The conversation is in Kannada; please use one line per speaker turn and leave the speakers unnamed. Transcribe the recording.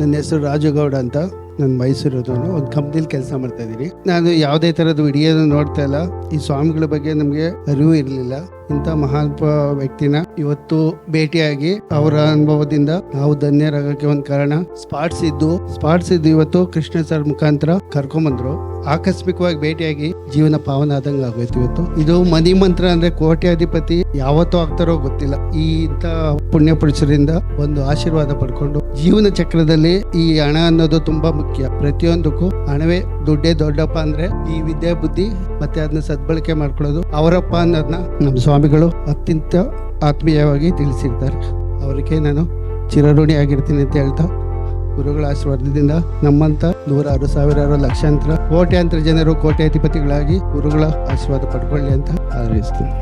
ನನ್ನ ಹೆಸರು ರಾಜುಗೌಡ ಅಂತ. ನಾನು ಮೈಸೂರದವನು, ಒಂದು ಕಂಪ್ನಿಲಿ ಕೆಲಸ ಮಾಡ್ತಾ ಇದ್ದೀನಿ. ನಾನು ಯಾವುದೇ ಥರದ ವಿಡಿಯೋನ ನೋಡ್ತಾ ಇಲ್ಲ. ಈ ಸ್ವಾಮಿಗಳ ಬಗ್ಗೆ ನಮಗೆ ಅರಿವು ಇರಲಿಲ್ಲ. ಇಂಥ ಮಹಾನ್ ವ್ಯಕ್ತಿನ ಇವತ್ತು ಭೇಟಿಯಾಗಿ ಅವರ ಅನುಭವದಿಂದ ನಾವು ಧನ್ಯರಾಗಕ್ಕೆ ಒಂದು ಕಾರಣ. ಸ್ಪಾಟ್ಸ್ ಇದ್ದು ಸ್ಪಾಟ್ಸ್ ಇದ್ದು ಇವತ್ತು ಕೃಷ್ಣ ಸರ್ ಮುಖಾಂತರ ಕರ್ಕೊಂಬಂದ್ರು. ಆಕಸ್ಮಿಕವಾಗಿ ಭೇಟಿಯಾಗಿ ಜೀವನ ಪಾವನ ಆದಂಗ ಆಗೋಯ್ತು ಇವತ್ತು. ಇದು ಮನಿ ಮಂತ್ರ ಅಂದ್ರೆ ಕೋಟ್ಯಾಧಿಪತಿ ಯಾವತ್ತೂ ಆಗ್ತಾರೋ ಗೊತ್ತಿಲ್ಲ. ಈ ಇಂಥ ಪುಣ್ಯ ಪುರುಷರಿಂದ ಒಂದು ಆಶೀರ್ವಾದ ಪಡ್ಕೊಂಡು ಜೀವನ ಚಕ್ರದಲ್ಲಿ ಈ ಹಣ ಅನ್ನೋದು ತುಂಬಾ ಮುಖ್ಯ. ಪ್ರತಿಯೊಂದಕ್ಕೂ ಹಣವೇ ದುಡ್ಡೇ ದೊಡ್ಡಪ್ಪ ಅಂದ್ರೆ ಈ ವಿದ್ಯೆ ಬುದ್ಧಿ ಮತ್ತೆ ಅದನ್ನ ಸದ್ಬಳಕೆ ಮಾಡ್ಕೊಳ್ಳೋದು ಅವರಪ್ಪ ಅನ್ನೋದನ್ನ ನಮ್ಮ ಸ್ವಾಮಿಗಳು ಅತ್ಯಂತ ಆತ್ಮೀಯವಾಗಿ ತಿಳಿಸಿರ್ತಾರೆ. ಅವರಿಗೆ ನಾನು ಚಿರಋಣಿ ಆಗಿರ್ತೀನಿ ಅಂತ ಹೇಳ್ತಾ ಗುರುಗಳ ಆಶೀರ್ವಾದದಿಂದ ನಮ್ಮಂತ ನೂರಾರು ಸಾವಿರಾರು ಲಕ್ಷಾಂತರ ಕೋಟ್ಯಾಂತರ ಜನರು ಕೋಟ್ಯಾಧಿಪತಿಗಳಾಗಿ ಗುರುಗಳ ಆಶೀರ್ವಾದ ಪಡ್ಕೊಳ್ಳಿ ಅಂತ ಹಾರೈಸ್ತೀನಿ